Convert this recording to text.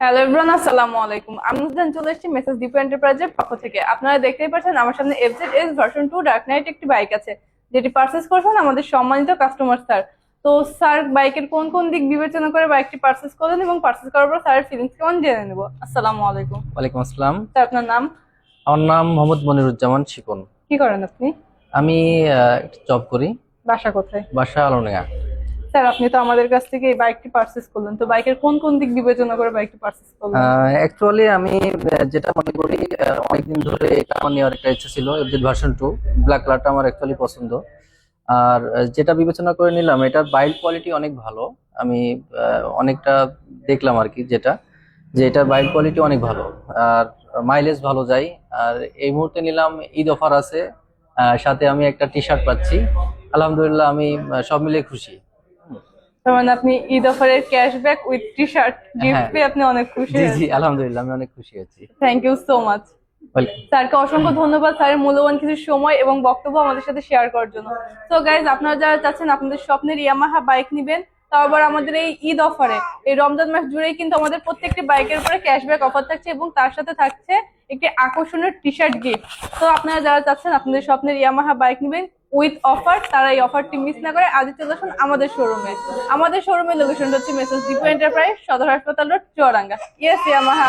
Hello everyone আসসালামু আলাইকুম। আমি নুসরান চলে এসেছি মেসেজ ডিপো এন্টারপ্রাইজের পক্ষ থেকে। আপনারা দেখতেই পাচ্ছেন আমার সামনে FZ S version two dark knight একটি বাইক আছে যেটি পারচেস করছেন আমাদের সম্মানিত কাস্টমার স্যার তো স্যার বাইকের কোন কোন দিক বিবেচনা করে বাইকটি পারচেস করলেন এবং পারচেস করার পর স্যারের ফিলিংস কেমন জেনে নেব? আসসালামু আলাইকুম। ওয়ালাইকুম আসসালাম। স্যার আপনার নাম? আমার নাম মোহাম্মদ মনিরুজ্জামান শিকন। কি করেন আপনি? আমি জব করি। বাসা কোথায়? বাসা আলোনিয়া স্যার, আপনি তো আমাদের কাছ থেকে এই বাইকটি পারচেস করলেন। তো বাইকের কোন কোন দিক বিবেচনা করে বাইকটি পারচেস করলেন? অ্যাকচুয়ালি আমি যেটা মনে করি অনেকদিন ধরে এটা আমার নেওয়ার একটা ইচ্ছা ছিল এফজেড ভার্সন টু ব্ল্যাক কালারটা আমার অ্যাকচুয়ালি পছন্দ। আর যেটা বিবেচনা করে নিলাম, এটার বাইল্ড কোয়ালিটি অনেক ভালো। আমি অনেকটা দেখলাম আর কি যেটা, যে এটার বাইল্ড কোয়ালিটি অনেক ভালো। আর মাইলেজ ভালো যায়। আর এই মুহূর্তে নিলাম, ঈদ অফার আছে। সাথে আমি একটা টি শার্ট পাচ্ছি। আলহামদুলিল্লাহ আমি সব মিলিয়ে খুশি। তার মানে আপনি ঈদ অফারের cashback with T shirt gift. পেয়ে আপনি অনেক খুশি জি জি আলহামদুলিল্লাহ আমি অনেক খুশি আছি থ্যাংক ইউ সো মাচ স্যারকে অসংখ্য ধন্যবাদ স্যারের মূল্যবান কিছু সময় এবং বক্তব্য আমাদের সাথে শেয়ার করার জন্য। তো গাইজ আপনারা যারা চাচ্ছেন আপনাদের স্বপ্নের ইয়ামাহা বাইক নিবেন তাও আবার আমাদের এই ঈদ অফারে। এই রমজান মাস জুড়েই কিন্তু আমাদের প্রত্যেকটি বাইকের উপরে ক্যাশব্যাক অফার থাকছে এবং তার সাথে থাকছে একটি আকর্ষণীয় টি শার্ট গিফট তো আপনারা যারা চাচ্ছেন আপনাদের স্বপ্নের ইয়ামাহা বাইক নিবেন উইথ অফার, তারা এই অফারটি মিস না করে আজই চলে আসুন আমাদের শোরুমে। আমাদের শোরুমের লোকেশনটা হচ্ছে মেসেজ ডিপো এন্টারপ্রাইজ সদর হাসপাতাল রোড, চুয়াডাঙ্গা। Yes Yamaha.